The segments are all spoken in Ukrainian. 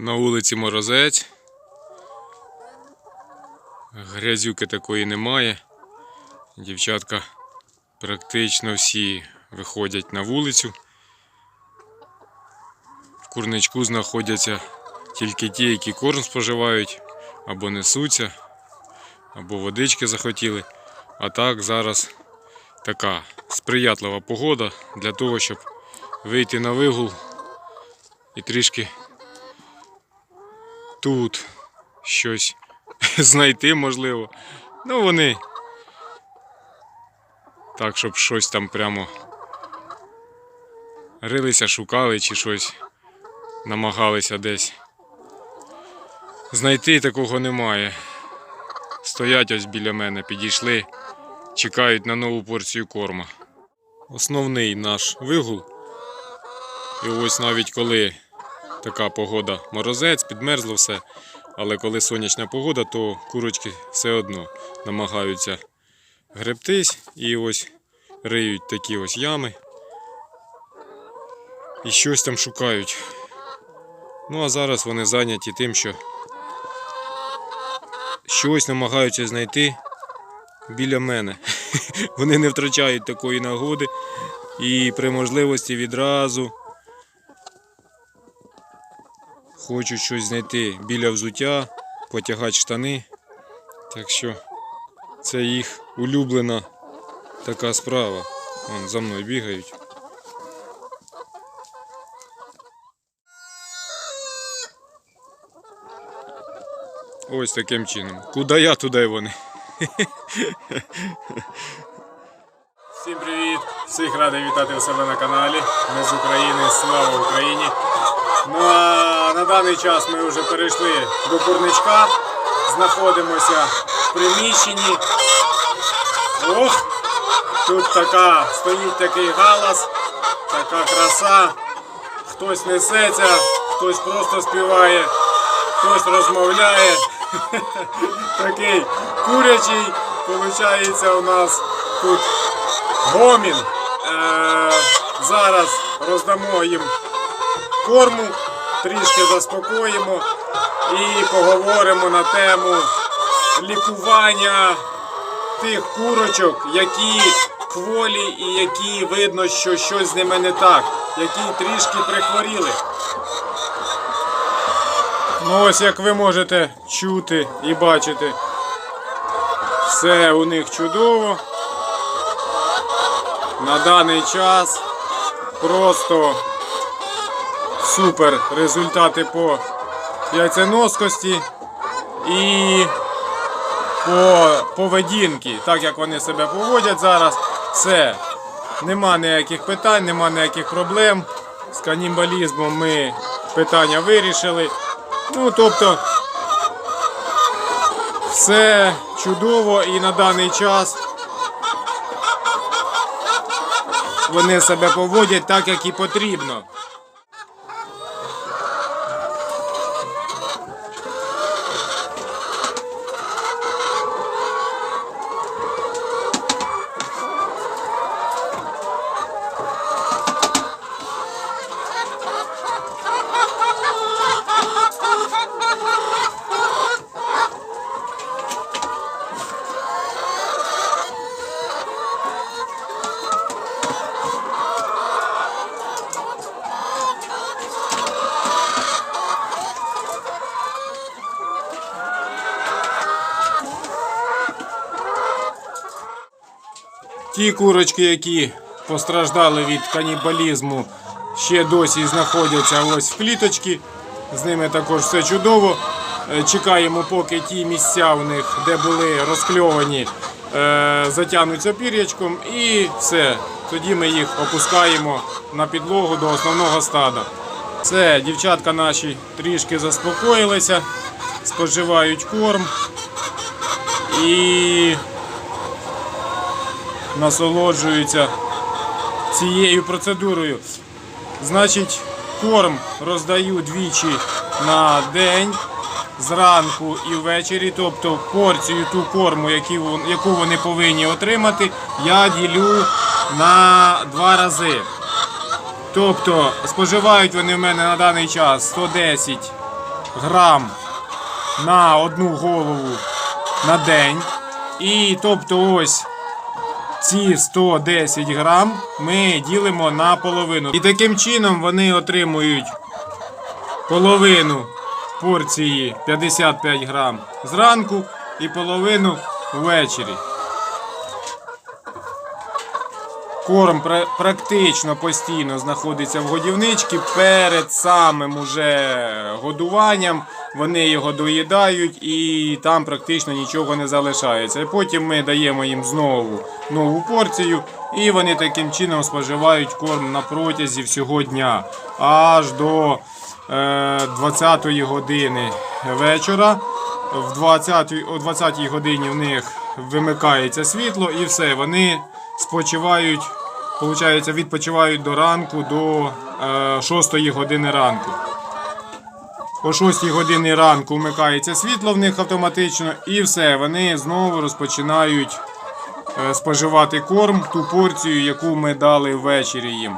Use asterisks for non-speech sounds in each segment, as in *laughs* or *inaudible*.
На вулиці Морозець. Грязюки такої немає. Дівчатка практично всі виходять на вулицю. В курничку знаходяться тільки ті, які корм споживають, або несуться, або водички захотіли. А так зараз така сприятлива погода для того, щоб вийти на вигул і трішки тут щось *laughs* знайти можливо. Ну вони так, щоб щось там прямо рилися, шукали чи щось намагалися десь. Знайти такого немає. Стоять ось біля мене, підійшли, чекають на нову порцію корма. Основний наш вигул. І ось навіть коли така погода морозець, підмерзло все. Але коли сонячна погода, то курочки все одно намагаються гребтись і ось риють такі ось ями. І щось там шукають. Ну а зараз вони зайняті тим, що щось намагаються знайти біля мене. *laughs* Вони не втрачають такої нагоди і при можливості відразу хочуть щось знайти біля взуття, потягати штани. Так що це їх улюблена така справа. Вон за мною бігають. Ось таким чином. Куди я, туди вони. Всім привіт! Всіх радий вітати у себе на каналі. Ми з України, слава Україні! Ну а на даний час ми вже перейшли до курничка. Знаходимося в приміщенні. Ох! Тут така стоїть такий галас, така краса. Хтось несеться, хтось просто співає, хтось розмовляє. *laughs* Такий курячий, виходить, у нас тут гомін. Е, зараз роздамо їм корму, трішки заспокоїмо і поговоримо на тему лікування тих курочок, які кволі і які видно, що щось з ними не так, які трішки прихворіли. Ну ось як ви можете чути і бачити, все у них чудово. На даний час просто супер результати по яйценоскості і по поведінки, так як вони себе поводять зараз, все. Нема ніяких питань, нема ніяких проблем. З канібалізмом ми питання вирішили. Ну, тобто, все чудово і на даний час вони себе поводять так, як і потрібно. Ті курочки, які постраждали від канібалізму, ще досі знаходяться ось в кліточці. З ними також все чудово. Е, Чекаємо, поки ті місця у них, де були розкльовані, е, затягнуться пір'ячком і все. Тоді ми їх опускаємо на підлогу до основного стада. Все, дівчатка наші трішки заспокоїлися, споживають корм і насолоджуються цією процедурою. Значить, корм роздаю двічі на день, зранку і ввечері. Тобто порцію ту корму, яку вони повинні отримати, я ділю на два рази. Тобто споживають вони в мене на даний час 110 грам на одну голову на день. І тобто ось ці 110 грам ми ділимо на половину. І таким чином вони отримують половину порції 55 грам зранку і половину ввечері. Корм практично постійно знаходиться в годівничці перед самим уже годуванням. Вони його доїдають і там практично нічого не залишається. Потім ми даємо їм знову нову порцію, і вони таким чином споживають корм на протязі всього дня аж до е, 20-ї години вечора. В 20, о 20 годині в них вимикається світло і все, вони спочивають, получається, відпочивають до ранку до е, 6 години ранку. О 6 годині ранку вмикається світло в них автоматично, і все, вони знову розпочинають е, споживати корм, ту порцію, яку ми дали ввечері їм.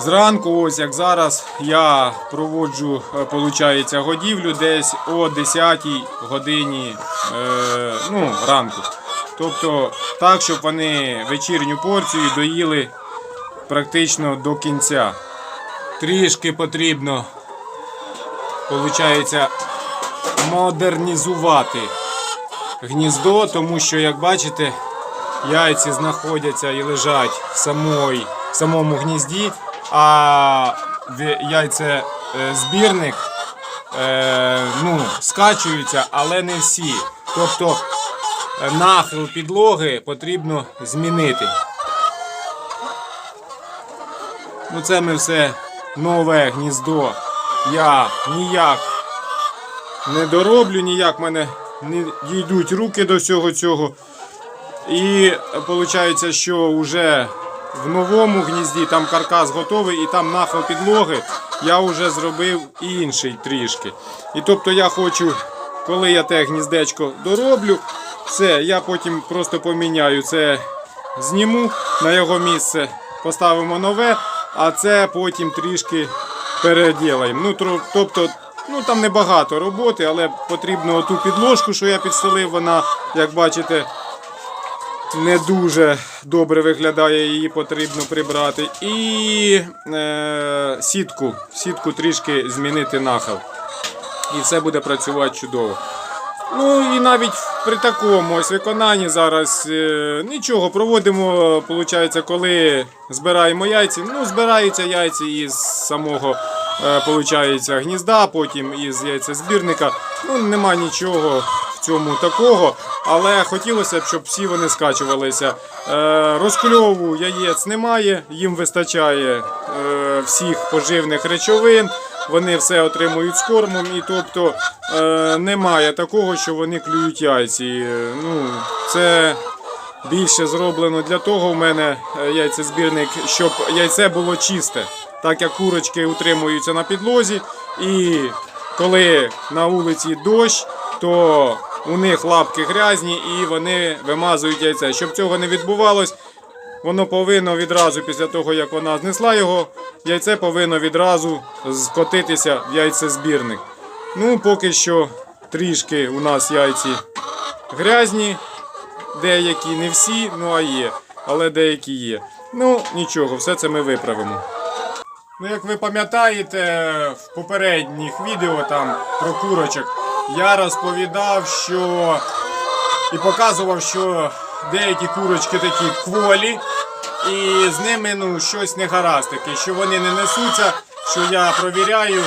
Зранку, ось як зараз, я проводжу, е, получається, годівлю десь о 10 годині е, ну, ранку. Тобто так, щоб вони вечірню порцію доїли практично до кінця. Трішки потрібно, получається, модернізувати гніздо, тому що, як бачите, яйці знаходяться і лежать в, самої, в самому гнізді, а яйцезбірник е, ну, скачуються, але не всі. Тобто е, нахил підлоги потрібно змінити. Ну це ми все нове гніздо. Я ніяк не дороблю, ніяк мене не дійдуть руки до всього цього. І виходить, що вже в новому гнізді там каркас готовий і там нахил підлоги я вже зробив інший трішки. І тобто я хочу, коли я те гніздечко дороблю, все, я потім просто поміняю це, зніму на його місце, поставимо нове, а це потім трішки переділаємо. Ну, тобто, ну там небагато роботи, але потрібно ту підложку, що я підстелив, вона, як бачите, не дуже добре виглядає, її потрібно прибрати. І е, сітку, сітку трішки змінити нахил. І все буде працювати чудово. Ну і навіть при такому ось виконанні зараз е, нічого проводимо, виходить, коли збираємо яйці. Ну, збираються яйці із самого е, получається, гнізда, потім із яйцезбірника. Ну, нема нічого в цьому такого, але хотілося б, щоб всі вони скачувалися. Е, розкльову яєць немає, їм вистачає е, всіх поживних речовин. Вони все отримують з кормом, і тобто е, немає такого, що вони клюють яйці. Е, Ну, це більше зроблено для того в мене е, яйцезбірник, щоб яйце було чисте, так як курочки утримуються на підлозі, і коли на вулиці дощ, то у них лапки грязні і вони вимазують яйце. Щоб цього не відбувалось, Воно повинно відразу після того, як вона знесла його, яйце повинно відразу скотитися в яйцезбірник. Ну, поки що трішки у нас яйці грязні, деякі, не всі, ну а є, але деякі є. Ну, нічого, все це ми виправимо. Ну, як ви пам'ятаєте, в попередніх відео там про курочок я розповідав, що і показував, що деякі курочки такі кволі, і з ними ну, щось не гаразд що вони не несуться, що я провіряю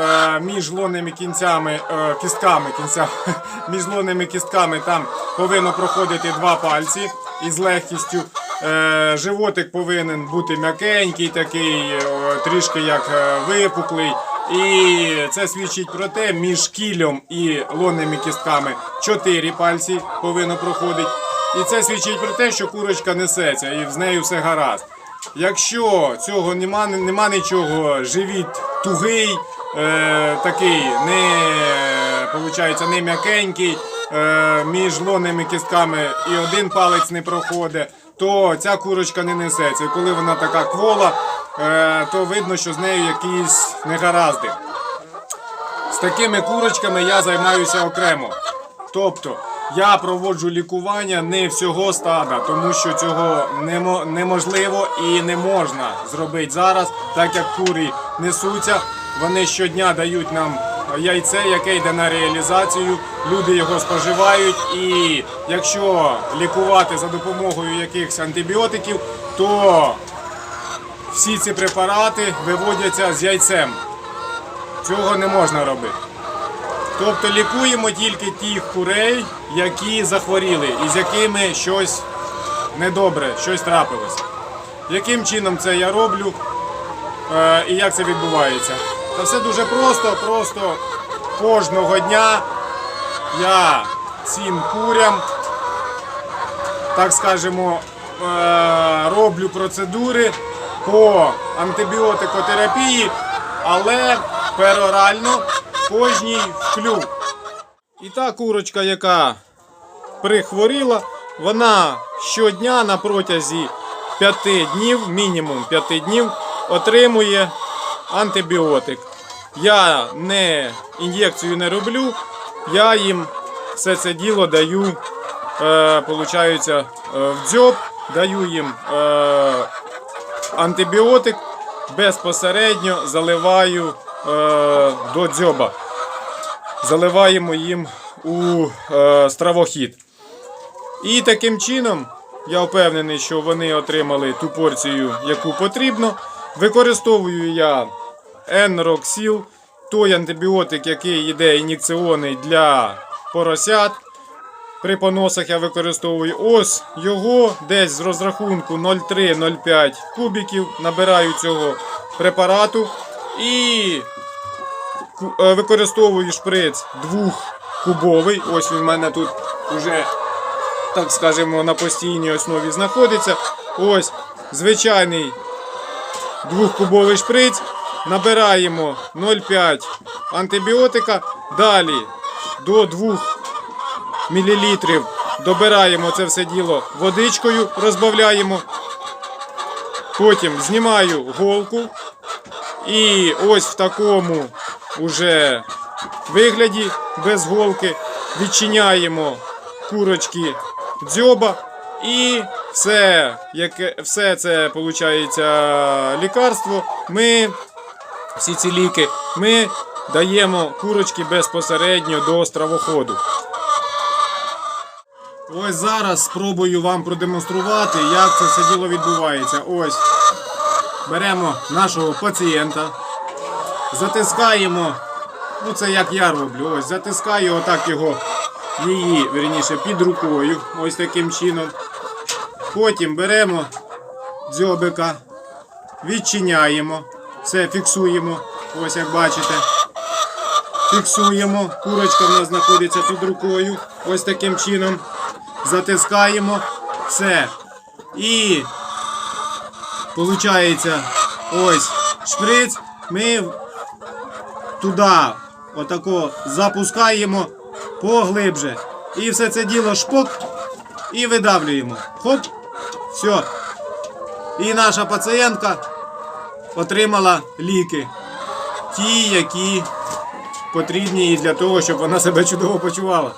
е, між лонними кінцями, е, кістками, кінцями, *laughs* між лонними кістками там повинно проходити два пальці із легкістю. Е, животик повинен бути м'якенький, такий, е, трішки як е, випуклий. І це свідчить про те, між кілем і лонними кістками 4 пальці повинно проходити. І це свідчить про те, що курочка несеться і з нею все гаразд. Якщо цього нема, нема нічого, живіт тугий, е, такий не, получається, не м'якенький, е, між лонними кістками і один палець не проходить, то ця курочка не несеться. І коли вона така квола, е, то видно, що з нею якісь негаразди. З такими курочками я займаюся окремо. Тобто я проводжу лікування не всього стада, тому що цього неможливо і не можна зробити зараз, так як кури несуться. Вони щодня дають нам яйце, яке йде на реалізацію. Люди його споживають. І якщо лікувати за допомогою якихось антибіотиків, то всі ці препарати виводяться з яйцем. Цього не можна робити. Тобто лікуємо тільки тих курей, які захворіли і з якими щось недобре, щось трапилося. Яким чином це я роблю е, і як це відбувається? Та все дуже просто, просто кожного дня я цим курям, так скажемо, е, роблю процедури по антибіотикотерапії, але перорально кожній в клюв. І та курочка, яка прихворіла, вона щодня на протязі 5 днів, мінімум 5 днів, отримує антибіотик. Я не ін'єкцію не роблю, я їм все це діло даю, е, е, в дзьоб, даю їм е, антибіотик, безпосередньо заливаю до дзьоба. Заливаємо їм у е, стравохід. І таким чином я впевнений, що вони отримали ту порцію, яку потрібно. Використовую я Енроксіл, той антибіотик, який йде ін'єкціонний для поросят. При поносах я використовую ось його десь з розрахунку 0,3-0,5 кубиків. Набираю цього препарату і е, використовую шприц двохкубовий. Ось він в мене тут вже, так скажемо, на постійній основі знаходиться. Ось звичайний двохкубовий шприц. Набираємо 0,5 антибіотика. Далі до 2 мл добираємо це все діло водичкою, розбавляємо. Потім знімаю голку. І ось в такому уже вигляді без голки відчиняємо курочки дзьоба і все, яке, все це виходить лікарство. Ми всі ці ліки ми даємо курочки безпосередньо до стравоходу. Ось зараз спробую вам продемонструвати, як це все діло відбувається. Ось беремо нашого пацієнта, затискаємо, ну це як я роблю, ось затискаю отак його, її, верніше, під рукою, ось таким чином. Потім беремо дзьобика, відчиняємо, все фіксуємо, ось як бачите. Фіксуємо, курочка в нас знаходиться під рукою, ось таким чином. Затискаємо все. І Получається, ось шприц. Ми туди отако запускаємо поглибже. І все це діло шпок і видавлюємо. Хоп, все. І наша пацієнтка отримала ліки. Ті, які потрібні їй для того, щоб вона себе чудово почувала.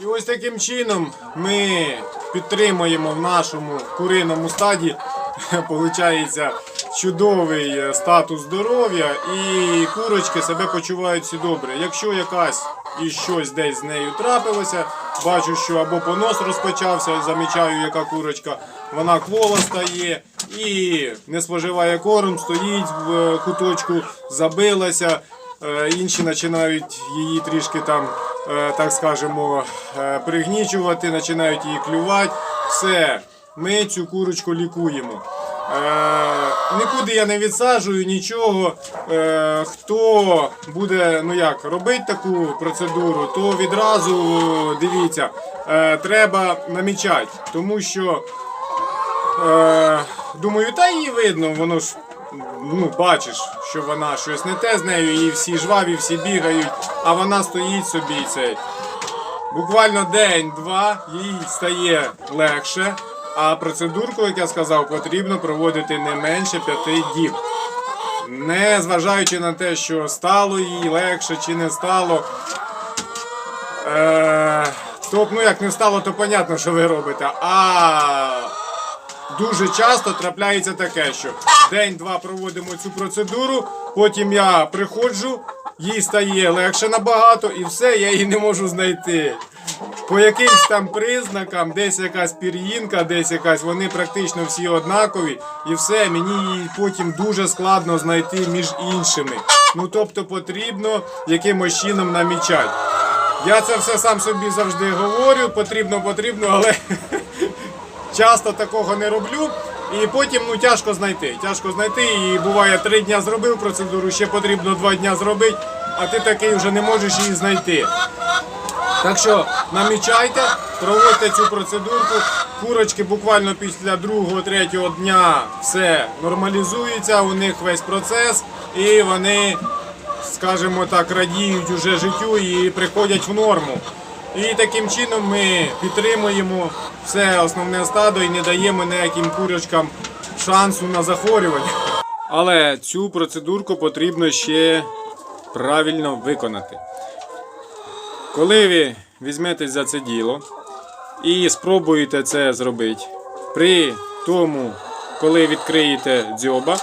І ось таким чином ми підтримуємо в нашому куриному стаді, *laughs* получається, чудовий е, статус здоров'я, і курочки себе почувають всі добре. Якщо якась і щось десь з нею трапилося, бачу, що або понос розпочався, замічаю, яка курочка, вона квола стає і не споживає корм, стоїть в е, куточку, забилася. Е, Інші починають її трішки там, так скажемо, пригнічувати, починають її клювати. Все, ми цю курочку лікуємо. Е, Нікуди я не відсаджую нічого. Е, Хто буде ну як, робити таку процедуру, то відразу дивіться, е, треба намічати, тому що Е, думаю, та її видно, воно ж ну, бачиш, що вона щось не те з нею, і всі жваві, всі бігають, а вона стоїть собі цей. Буквально день-два їй стає легше, а процедурку, як я сказав, потрібно проводити не менше п'яти діб. Не зважаючи на те, що стало їй легше чи не стало. Е, тобто, ну як не стало, то понятно, що ви робите. А дуже часто трапляється таке, що день-два проводимо цю процедуру, потім я приходжу, їй стає легше набагато, і все, я її не можу знайти. По якимсь там признакам, десь якась пір'їнка, десь якась, вони практично всі однакові, і все, мені її потім дуже складно знайти між іншими. Ну тобто потрібно якимось чином намічати. Я це все сам собі завжди говорю, потрібно, потрібно, але *laughs* часто такого не роблю. І потім ну тяжко знайти. Тяжко знайти. І буває три дня зробив процедуру, ще потрібно два дня зробити, а ти такий вже не можеш її знайти. Так що намічайте, проводьте цю процедурку. Курочки буквально після другого, третього дня все нормалізується, у них весь процес, і вони, скажімо так, радіють уже життю і приходять в норму. І таким чином ми підтримуємо все основне стадо і не даємо ніяким курочкам шансу на захворювання. Але цю процедурку потрібно ще правильно виконати. Коли ви візьметесь за це діло і спробуєте це зробити, при тому, коли відкриєте дзьоба,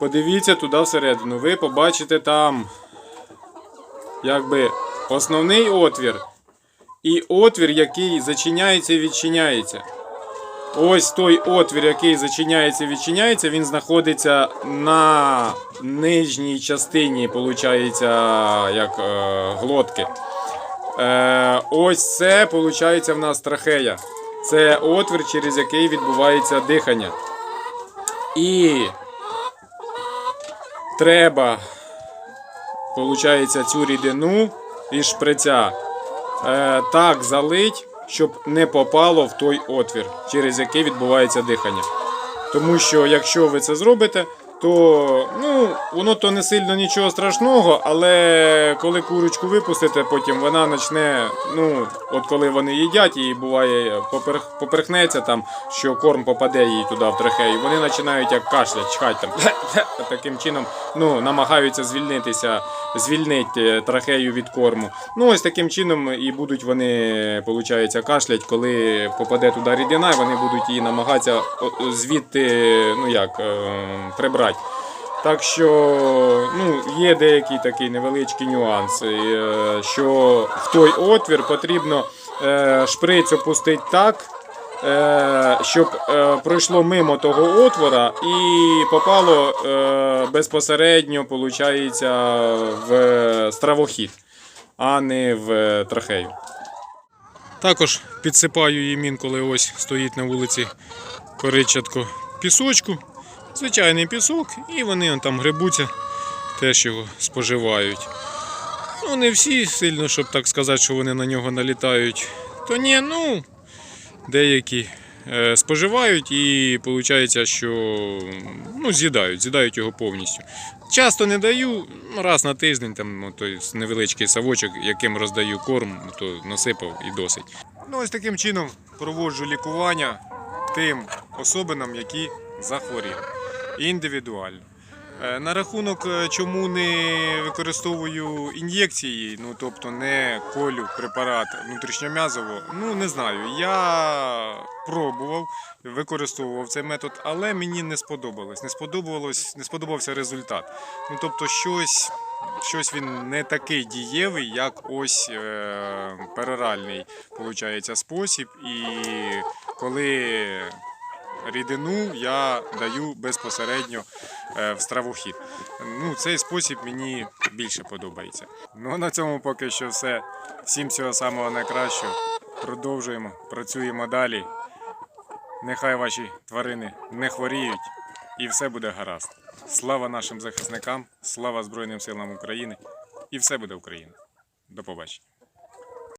подивіться туди всередину. Ви побачите там якби основний отвір і отвір, який зачиняється і відчиняється. Ось той отвір, який зачиняється і відчиняється, він знаходиться на нижній частині, виходить, як е, глотки. Е, ось це виходить в нас трахея. Це отвір, через який відбувається дихання. І треба, виходить, цю рідину із шприця е, так залить, щоб не попало в той отвір, через який відбувається дихання. Тому що якщо ви це зробите, то ну, воно то не сильно нічого страшного, але коли курочку випустите, потім вона почне, ну, от коли вони їдять, і буває поперх, поперхнеться там, що корм попаде їй туди в трахею, вони починають як кашлять, чхать там. *laughs* Таким чином ну, намагаються звільнитися, звільнити трахею від корму. Ну, ось таким чином і будуть вони, виходить, кашлять, коли попаде туди рідина, вони будуть її намагатися звідти, ну як, е, прибрати. Так що ну, є деякий такий невеличкий нюанс, е, що в той отвір потрібно е, шприць опустити так, е, щоб пройшло мимо того отвора і попало безпосередньо, виходить, в стравохід, а не в трахею. Також підсипаю їм інколи ось стоїть на вулиці коричатко пісочку. Звичайний пісок, і вони он там грибуться, теж його споживають. Ну, не всі сильно, щоб так сказати, що вони на нього налітають. То ні, ну, деякі е, споживають і виходить, що ну, з'їдають, з'їдають його повністю. Часто не даю, ну, раз на тиждень, там, ну, той невеличкий савочок, яким роздаю корм, то насипав і досить. Ну, ось таким чином проводжу лікування тим особинам, які захворіли. Індивідуально. Е, На рахунок, е, чому не використовую ін'єкції, ну тобто не колю препарат внутрішньом'язово, ну не знаю. Я пробував, використовував цей метод, але мені не сподобалось. Не сподобалось, не сподобався результат. Ну тобто, щось, щось він не такий дієвий, як ось е, пероральний виходить, спосіб. І коли рідину я даю безпосередньо е, в стравохід. Ну, цей спосіб мені більше подобається. Ну, на цьому поки що все. Всім всього самого найкращого. Продовжуємо, працюємо далі. Нехай ваші тварини не хворіють і все буде гаразд. Слава нашим захисникам, слава Збройним силам України і все буде Україна. До побачення.